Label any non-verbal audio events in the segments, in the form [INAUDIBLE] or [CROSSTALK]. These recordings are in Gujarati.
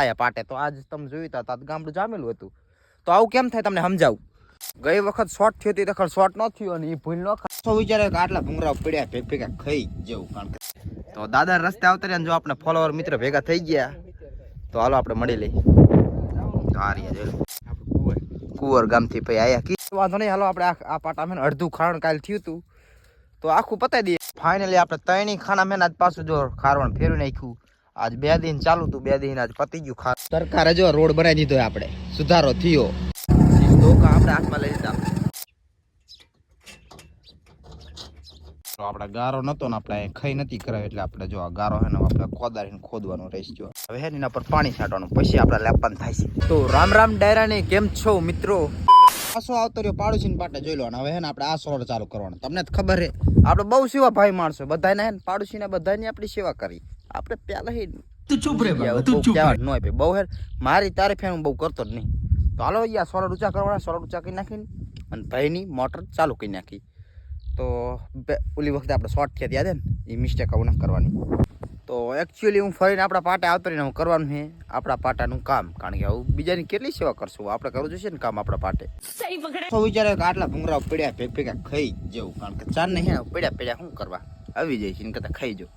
આયા પાટે. તો આજ તમે જોયું તા તાત ગામડું જામેલું હતું. તો આવું કેમ થાય તમને સમજાવું? ગઈ વખત શોર્ટ થયો હતી ખર શોર્ટ ન થયો અને એ ભૂલ ન ખાસો વિચારે કે આટલા ભૂંગરા પડ્યા ભેગ ખાઈ જેવું કારણ કે તો દાદા રસ્તે આવતા રહ્યા જો આપણે ફોલોવર મિત્ર ભેગા થઈ ગયા તો હાલો આપણે મળી લઈ કુંવર ગામથી પછી આયા. કી વાંધો નહીં હાલો આપણે આ- આ પાટા મેં અડધું ખારણ કાલ થયું હતું. તો આખું પતાવી દઈએ. ફાઇનલી આપણે ત્રણેય ખાના મેં આજ પાછું જો ખારણ ફેરવી નાખ્યું. આજ બે દિન ચાલુ હતું બે દિન આજ પતી ગયું ખાસ. સરકારે જો રોડ બનાવી દીધો આપણે. સુધારો થયો. ધોકા આપણે હાથમાં લઈ લીધા. તો આપણે ગારો નતો ને આપણે ખાઈ નથી કરાવી એટલે આપણે જો આ ગારો હે ને આપણે કોદારીને ખોદવાનું રહેશે જો. હવે હે ને એના પર પાણી છાંટવાનું પછી આપણે લેપન થાય છે. તો રામ રામ ડાયરાની કેમ છો મિત્રો? પાછો આવતો રહ્યો પાડોશી પાટે જોઈ લો અને હવે હે ને આપણે આ સોળ ચાલુ કરવાનો. તમને જ ખબર હે. આપણે બહુ સેવા ભાઈ માણસો બધાને હે ને પાડોશીને બધાની આપણી સેવા કરી. આપણે પહેલા હે તું ચૂપ રે બાબા બહુ તું ચૂપ ન ભાઈ. બહુ હે મારી તારીફ હે હું બહુ કરતો જ નહીં. તો હાલો યાર સોલર ઊંચા કરવાના સોલર ઊંચા કરી નાખીને અને ભાઈની મોટર ચાલુ કરી નાખી. તો ઓલી વખતે આપણે શોર્ટ થયા યાદ હે ને? એ મિસ્ટેક આવું ના કરવાની. તો એકચ્યુઅલી હું ફરીને આપણા પાટે આવતો રહીને હું કરવાનું છે આપણા પાટાનું કામ. કારણ કે આવું બીજાની કેટલી સેવા કરશું? આપણે કરવું જોઈશે ને કામ આપણા પાટે. તો વિચારે કે આટલા ભૂંગરા પડ્યા ભેગ ભેગા ખાઈ જવું. કારણ કે ચાર નહીં હે પડ્યા પડ્યા શું કરવા? આવી જાય છે એને કદાચ ખાઈ જવું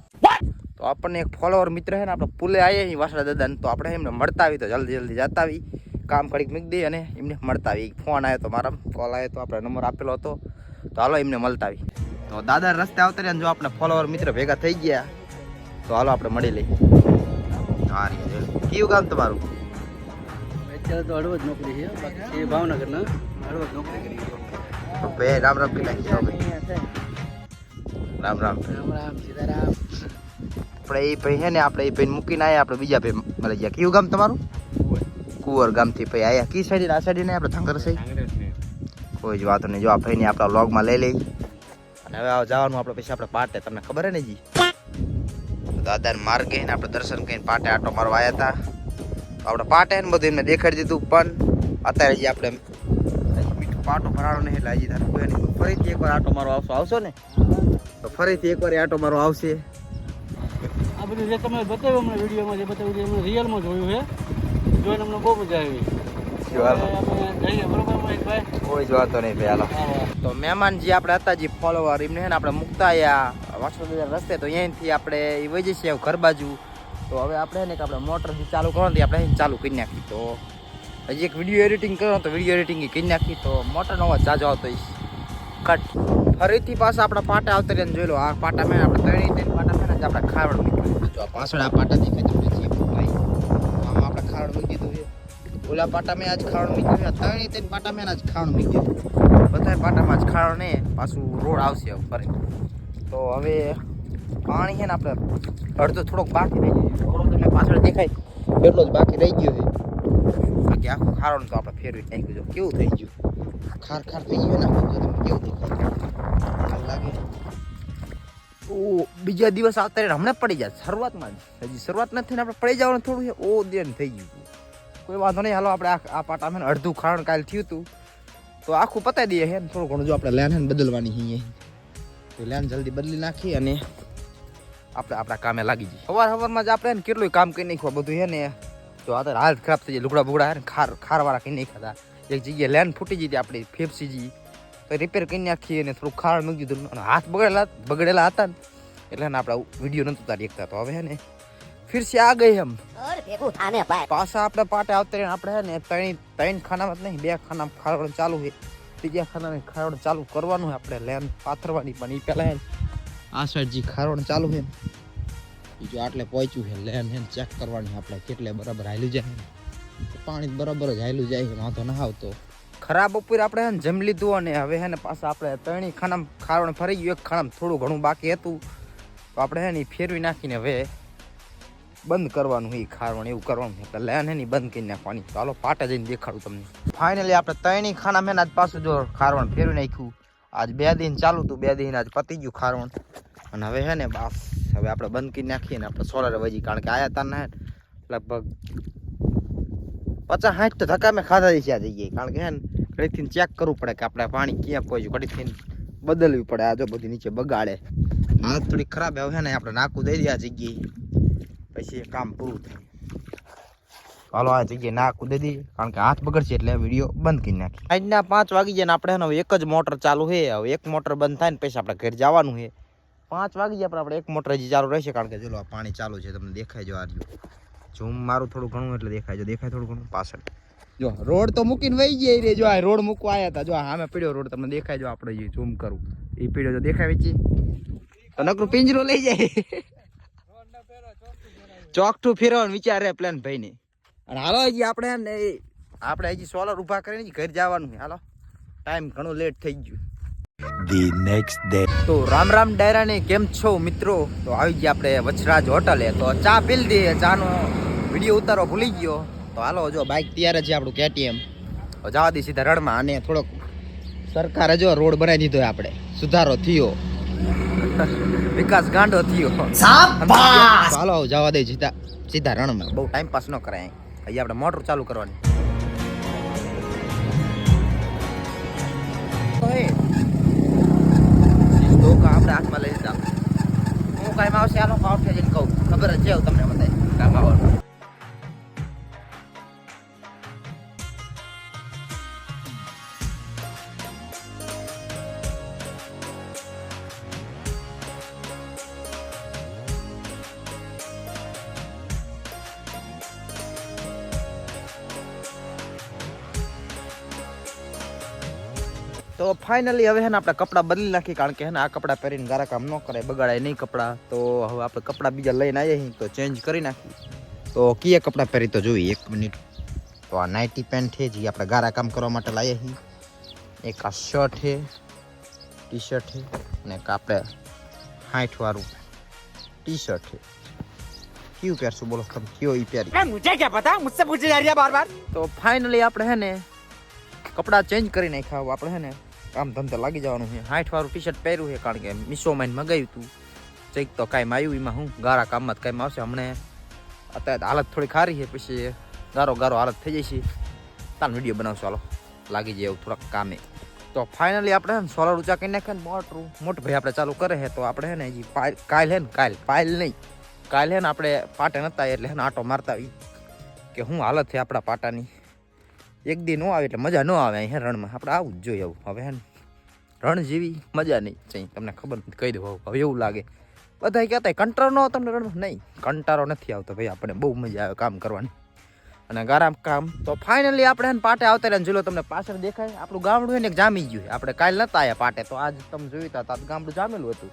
તો આપણને એક ફોલોવર મિત્ર છે ને આપણે પુલે આવીએ છીએ વાસણા દાદાને તો આપણે એમને મળતા આવી તો જલ્દી જલ્દી જતા આવી કામ કરી મૂકી દઈએ અને એમને મળતા આવી ફોન આવ્યો તો મારા કોલ આવ્યો તો આપણે નંબર આપેલો હતો તો હાલો એમને મળતા આવી તો દાદા રસ્તે આવતા રહ્યા જો આપણે ફોલોવર મિત્ર ભેગા થઈ ગયા તો હાલો આપણે મળી લઈએ. હા રી જોઈ કયું કામ તમારું? અત્યારે તો હળવદ નોકરી છે બાકી ભાવનગરના. હળવદ નોકરી કરી રામ રામ કઈ રામ રામ. રામ રામ સીતારામ. આપણે એ ભાઈ છે ને, આપણે એ ભાઈ મૂકીને આવ્યા આપણે બીજા ભાઈ મળી ગયા. કયું ગામ તમારું? કુંવર ગામથી ભાઈ આયા. કઈ સાઈડ આ સાઈડ ને, આપણે ધંગર સાઈડ કોઈ જ વાતો નહીં. જો આ ભાઈને આપણા વ્લોગમાં લઈ લઈ. અને હવે જવાનું, આપણે પછી આપણે પાટે. તમને ખબર હે ને જી? દાદાને માર્ગ ગઈને આપણે દર્શન કરીને પાટે આટો મારવા આવ્યા હતા આપણે પાટે ને, બધું એમને દેખાડી દીધું. પણ અત્યારે જે આપણે પાટો ભરાણો નહીં, એટલે હજી તારે ફરીથી એકવાર આટો મારો આવશો આવશો ને? તો ફરીથી એકવાર એ આટો મારો આવશે. આ બધું જે તમે બતાવ્યું અમને વિડીયોમાં જે બતાવ્યું છે એમને રિયલમાં જોયું છે. જોઈને અમને બહુ મજા આવી. તો મહેમાન જે આપણે હતા જે ફોલોવર એમને આપણે મુકતા આવ્યા વાસણ રસ્તે તો અહીંથી આપણે એ વહી જઈએ ઘર બાજુ. તો હવે આપણે ને કે આપણે મોટર ચાલુ કરવાનું આપણે ચાલુ કરી નાખી તો હજી એક વીડિયો એડિટિંગ કરો તો વીડિયો એડિટિંગ કરી નાખી તો મોટરનો અવાજ જાજો આવતો. કટ ફરીથી પાછા આપણા પાટા આવતા જોઈ લો આ પાટા મેં આપણે ત્રણેય ત્રણ પાટા મેં જ આપણે ખાવડ મૂક્યું. પાછળ આ પાટા દેખાય તમને છે ભાઈ. આમાં આપણે ખાણ મૂકી દીધું છે. ઓલા પાટા મેં આજ ખાણ મૂકી છે ત્રણે ત્રણ પાટા મેં આજ ખાણ મૂકી દીધું બધા પાટામાં જ ખાણ ને પાછું રોડ આવશે ફરી તો હવે પાણી છે ને આપણે અડધો થોડોક બાકી રહી ગયો છે. થોડોક તમને પાછળ દેખાય. એટલો જ બાકી રહી ગયો છે. બાકી આખું ખારણ તો આપણે ફેરવી નાખ્યું કેવું થઈ ગયું? ખાર ખાર થઈ ગયું ને કેવું દેખાય? લાગે? ઓ, બીજા દિવસ રહે હમણાં પડી જાય. શરૂઆતમાં જ. હજી શરૂઆત નથી ને આપણે પડી જવાનું થોડું છે. ઓ, દેન થઈ ગયું કોઈ વાંધો નહીં. હાલો, આપણે આ આ પાટા મેં અડધું ખાણ કાલ થયું હતું તો આખું પતાવી દઈએ હે થોડું ઘણું જો આપણે લેન બદલવાની છે તો લેન જલ્દી બદલી નાખી અને આપણે આપણા કામે લાગી જઈએ. સવાર સવારમાં જ આપણે ને કેટલું કામ કરી નાખ્યું બધું હે ને. જો આ તો હાલત ખરાબ થઈ જાય. લુગડા બુગડા ખાર ખારવાળા કરી નાખ્યા હતા. એક જગ્યાએ લેન ફૂટી હતી આપણી ફેફસી જી. તો રિપેર કરીને નાખી અને થોડું ખાળ મૂકી દીધું. અને હાથ બગડેલા બગડેલા હતા ને એટલે ને આપણે વીડિયો નહોતો તારી એકતા. તો હવે હે ને ફિર સે આ ગઈ હમ પાછા આપણે પાટે આવતા રહીને આપણે હે ને ત્રણ ત્રણ ખાનામાં જ નહીં બે ખાનામાં ખાવાનું ચાલુ હોય ત્રીજા ખાનાને ખાવાનું ચાલુ કરવાનું હોય આપણે લેન પાથરવાની પણ એ પહેલાં આ સાઈડ જે ખાવાનું ચાલુ છે એ જો આટલે પહોંચ્યું છે. લેન હેન ચેક કરવાની આપણે કેટલે બરાબર હાલ્યું જાય. પાણી બરાબર જ હાલ્યું જાય વાંધો ના આવતો. ખરાબ બપોર આપણે હે ને જમી લીધું અને હવે હે ને પાછા આપણે ત્રણેય ખાનામાં ખારણ ફરી ગયું. એક ખાનામાં થોડું ઘણું બાકી હતું. તો આપણે હે ને ફેરવી નાખીને હવે બંધ કરવાનું એ ખારવણ એવું કરવાનું એટલે લેન હે બંધ કરી નાખવાની. ચાલો પાટા જઈને દેખાડું તમને. ફાઇનલી આપણે ત્રણેય ખાના મેં આજ પાછું જો ખારવણ ફેરવી નાખ્યું. આજ બે દિન ચાલુ હતું, બે દિન આજ પતી ગયું ખારવણ અને હવે હે ને બસ, હવે આપણે બંધ કરી નાખીએ ને આપણે સોલર વજી, કારણ કે આયા હતા ને લગભગ પચાસ સાઠ તો ધક્કા મેં ખાધા છે આ જગ્યાએ. કારણ કે હે ને ઘડીથી ચેક કરવું પડે કે આપણે પાણી ક્યાં કોઈ ઘડીથી બદલવી પડે. આ જો બધી નીચે બગાડે. હાથ થોડી ખરાબ આવે ને, આપણે નાખું દઈ દઈએ આ જગ્યાએ. પછી કામ પૂરું થાય. હાલો, આ જગ્યાએ નાખું દઈ દઈએ. કારણ કે હાથ બગડશે એટલે વીડિયો બંધ કરી નાખી આજના પાંચ વાગી જાય ને આપણે હવે એક જ મોટર ચાલુ છે. હવે એક મોટર બંધ થાય ને પછી આપણે ઘેર જવાનું છે. પાંચ વાગી જાય પણ આપણે એક મોટર હજી ચાલુ રહેશે. કારણ કે ચલો, આ પાણી ચાલુ છે. તમને દેખાય જો આ રહ્યું. ઝૂમ મારું થોડું ઘણું, એટલે દેખાય જો. દેખાય થોડું ઘણું પાછળ. જો રોડ તો મૂકીને વહી જાય રે. જો આ રોડ મૂકવા આવ્યા હતા જો સામે પીડ્યો રોડ તમને દેખાય જો આપણે જે ઝૂમ કરું. એ પીડ્યો જો દેખાય વેચી તો નકરું પિંજરો લઈ જાય. ચોકઠું ફેરવાનું વિચારે પ્લાન ભાઈને. અને હાલો હજી આપણે ને આપણે હજી સોલર ઊભા કરીને ઘર જવાનું છે. હાલો. ટાઈમ ઘણું લેટ થઈ ગયું. The next day. તો રામ રામ ડાયરા ને કેમ છો મિત્રો? તો આવી ગયા આપણે વચરાજ હોટલે તો ચા પી લીધી ચાનો વીડિયો ઉતારવા ભૂલી ગયો. તો હાલો જો બાઇક તૈયાર છે આપણું કેટીએમ. જવા દઈ સીધા રણમાં અને થોડોક સરકારે જો રોડ બનાવી દીધો આપણે. સુધારો થયો. [LAUGHS] વિકાસ ગાંડો થયો. હાલો જવા દે સીધા સીધા રણમાં. બહુ ટાઈમ પાસ ન કરાય. અહીંયા આપણે મોટર ચાલુ કરવાની. આપણે હાથમાં લઈ લીધા. હું કાંઈ આવશે આનો આવશે જઈને કહું. ખબર જ છે તમને બધાય કામ આવવાનું. तो फाइनली हम है अपने कपड़ा बदली ना कारण के आ कपड़ा पहरी गारा काम न करें बगाड़ा नहीं कपड़ा तो हम आप कपड़ा बीजा लई ना तो चेन्ज कर नाखी तो किए कपड़ा पहरी तो जो एक मिनिट तो आ नाइटी पेन्ट है जी आप गारा काम करने लाइए ही एक आ शर्ट है टी शर्ट है ने कपड़े हाइट वालू टी शर्ट है क्यों प्यार सु बोलो तुम क्यों ही प्यारी मुझे क्या पता मुझसे पूछे जा रही है बार बार तो फाइनली आप कपड़ा चेंज कर नहीं आप કામ ધંધે લાગી જવાનું છે. હાઠ વાળું ટી શર્ટ પહેર્યું છે કારણ કે મીશોમાં મગાવ્યું હતું ચેક તો કાંઈ આવ્યું, એમાં હું ગારા કામમાં જ કાંઈ આવશે. હમણે અત્યારે હાલત થોડી ખારી છે, પછી ગારો ગારો હાલત થઈ જશે તાર વીડિયો બનાવશો, હાલો. લાગી જાય એવું થોડાક કામે. તો ફાઇનલી આપણે સોલર ઊંચા કરી નાખે ને મોટું ભાઈ આપણે ચાલુ કરે છે, તો આપણે હે ને હજી કાલ હે ને કાલ. પાયલ નહીં. કાલ હે ને આપણે પાટે નતા, એટલે હે ને આટો મારતા કે હું હાલત છે આપણા પાટાની. એક દી ન આવે એટલે મજા ન આવે અહીંયા રણમાં. આપણે આવું જ જોઈએ આવું. હવે હે રણ જેવી મજા નહીં. ચઈ તમને ખબર નથી, કહી દઉં હવે. એવું લાગે. બધા કહેતા કંટાળો ન તમને રણમાં? નહીં, કંટાળો નથી આવતો ભાઈ આપણે બહુ મજા આવે કામ કરવાની. અને ગારામ કામ. તો ફાઇનલી આપણે પાટે આવતા રહ્યા. જોલો તમને પાછળ દેખાય. આપણું ગામડું એને જામી ગયું આપણે કાલ નતા આવ્યા પાટે. તો આજ તમે જોયું હતા ગામડું જામેલું હતું.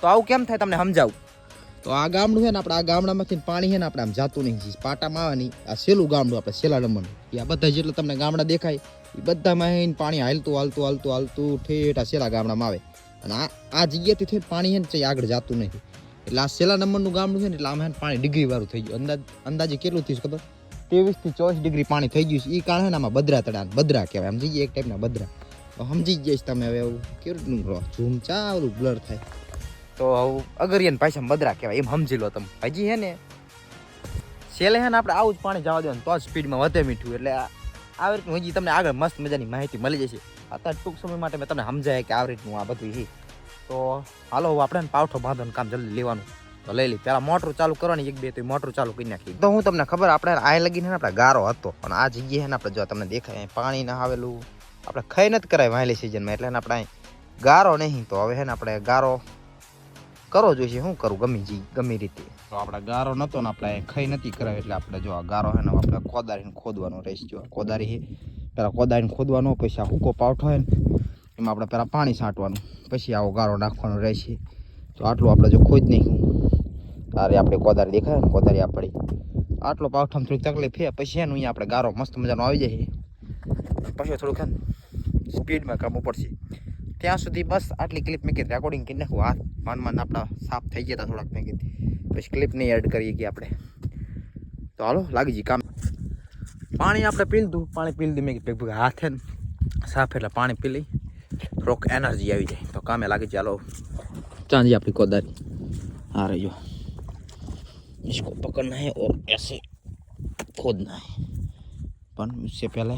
તો આવું કેમ થાય તમને સમજાવું? તો આ ગામડું છે ને આપણે આ ગામડામાંથી પાણી છે ને આપણે આમ જાતું નહીં. પાટામાં આવે નહીં આ સેલું ગામડું આપણે સેલા નંબરનું. એ આ બધા જેટલા તમને ગામડા દેખાય એ બધામાં હે પાણી હાલતું હાલતું હાલતું હાલતું, ઠેઠ આ સેલા ગામડામાં આવે. અને આ આ જગ્યાથી થઈ પાણી છે ને આગળ જાતું નથી એટલે આ સેલા નંબરનું ગામડું છે ને એટલે આમાં પાણી ડિગ્રી વાળું થઈ ગયું. અંદાજ, અંદાજે કેટલું થયું ખબર? ત્રેવીસથી ચોવીસ ડિગ્રી પાણી થઈ ગયું છે. એ કારણે આમાં બદરા તળા બદરા કહેવાય. સમજી ગયા એક ટાઈપના બદરા. સમજી જઈશ તમે હવે એવું કેવું રીતનું રહો ઝૂમ બ્લર થાય. તો અગરિયન પાછા બદરા કહેવાય, એમ સમજી લો તમે. હજી હે ને, છેલ્લે હે ને આપણે આવું જ પાણી જવા દેવાનું, તો જ સ્પીડમાં વધે મીઠું. એટલે આવી રીતનું હજી તમને આગળ મસ્ત મજાની માહિતી મળી જશે. અત્યારે ટૂંક સમય માટે મેં તમને સમજાય કે આવી રીતનું આ બધું છે તો હાલો આપણે પાવઠો બાંધવાનું કામ જલ્દી લેવાનું. તો લઈ લઈ પેલા મોટર ચાલુ કરવાની, એક બે તો મોટર ચાલુ કરી નાખી તો હું તમને ખબર, આપણે આ લગીને આપણે ગારો હતો. પણ આ જગ્યાએ ને આપણે જો તમને દેખાય પાણી ના આવેલું. આપણે ખાઈ નથી કરાય વાયલી સિઝનમાં એટલે આપણે ગારો નહીં. તો હવે હે ને આપણે ગારો કરો જોઈએ શું કરું ગમી જી, ગમી રીતે. તો આપણે ગારો નતો ને આપણે ખાઈ નથી કરાય, એટલે આપણે જો આ ગારો હે ને આપણે કોદારીને ખોદવાનો રહેશે જો કોદારી છે પેલા કોદારીને ખોદવાનો, પછી આ હુકો પાવઠો હોય ને, એમાં આપણે પેલા પાણી છાંટવાનું, પછી આવો ગારો નાખવાનો રહેશે તો આટલું આપણે જો ખોદ નહીં તારે આપણે કોદારી દેખાય ને કોદારી આપણી. આટલો પાવઠામાં થોડીક તકલીફ છે, પછી એનું અહીંયા આપણે ગારો મસ્ત મજાનો આવી જાય પછી થોડુંક હે સ્પીડમાં કામ પડશે ત્યાં સુધી બસ આટલી ક્લિપ મેં કીધી રેકોર્ડિંગ કરી નાખું હાથ મનમાં આપણા સાફ થઈ ગયા હતા થોડાક મેં કીધી પછી ક્લિપ નહીં એડ કરીએ કે આપણે તો હાલો લાગી જઈએ કામ પાણી આપણે પી લીધું પાણી પી લીધું મેં કીધું હાથે સાફ એટલે પાણી પી લઈ થોડોક એનર્જી આવી જાય તો કામે લાગી ચાલો ચાંદી આપણી કોદારી आ रही हो इसको पकड़ना है और ऐसे खोदना है पर उससे पहले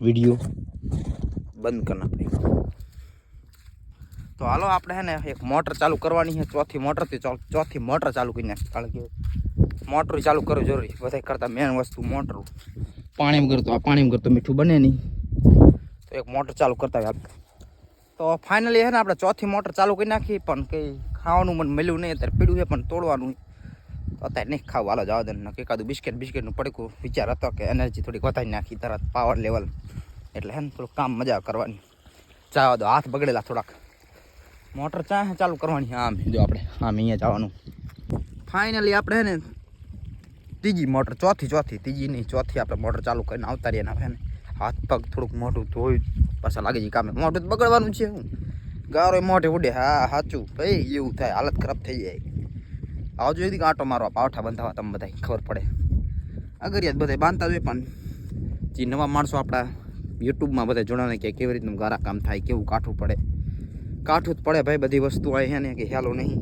वीडियो बंद करना पड़ेगा તો હાલો આપણે હે ને એક મોટર ચાલુ કરવાની છે. ચોથી મોટરથી ચોથી મોટર ચાલુ કરી નાખ કારણ કે મોટર ચાલુ કરવું જરૂરી બધા કરતાં મેન વસ્તુ મોટર. પાણી વગર તો આ પાણી વગર તો મીઠું બને નહીં. તો એક મોટર ચાલુ કરતા હોય આપણે. તો ફાઇનલી હે ને આપણે ચોથી મોટર ચાલુ કરી નાખી. પણ કંઈ ખાવાનું મને મળ્યું નહીં. અત્યારે પીડ્યું છે, પણ તોડવાનું અત્યારે નહીં ખાવું. હાલો જવા દે. એકાદું બિસ્કેટ બિસ્કિટનું પડકું વિચાર હતો કે એનર્જી થોડીક વધારી નાખી, તરત પાવર લેવલ એટલે હે ને થોડુંક કામ મજા કરવાની. જવા દો. હાથ બગડેલા થોડાક. મોટર ચા ચાલુ કરવાની આમ જો આપણે, આમ અહીંયા જવાનું. ફાઇનલી આપણે ને, ત્રીજી મોટર, ચોથી ચોથી, ત્રીજી નહીં, ચોથી આપણે મોટર ચાલુ કરીને આવતા રહીએ ને ને. હાથ પગ થોડુંક મોઢું ધોઈ, પાછા લાગે છે કામે. મોઢું બગડવાનું છે હું ગારો મોઢે ઉડે. હા સાચું. ભાઈ, એવું થાય. હાલત ખરાબ થઈ જાય. આવજો એથી આંટો મારવા પાવઠા બંધાવા તમે બધા ખબર પડે. અગરિયાત બધા બાંધતા જોઈએ પણ જે નવા માણસો આપણા યુટ્યુબમાં બધા જોડાને કે કેવી રીતનું ગારા કામ થાય, કેવું કાઠું પડે. કાઠું જ પડે ભાઈ બધી વસ્તુ હોય છે ને કે હેલો નહીં.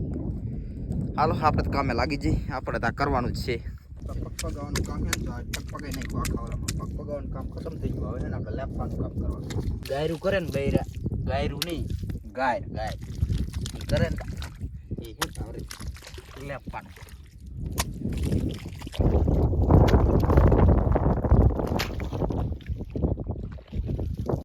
હાલો આપણે તો કામે લાગી જઈએ. આપણે તો આ કરવાનું જ છે. પગ પગાવવાનું કામ છે ને પગ પગાઈ નાખ્યું. આખા ઓલામાં પગ પગાવવાનું કામ ખતમ થઈ ગયું. હવે ને આપણે લેપવાનું કામ કરવાનું. ગાયરું કરે ને બૈરા. ગાયરું નહીં ગાય ગાય. ઈ કરે ને એ શું આવડે લેપવાનું.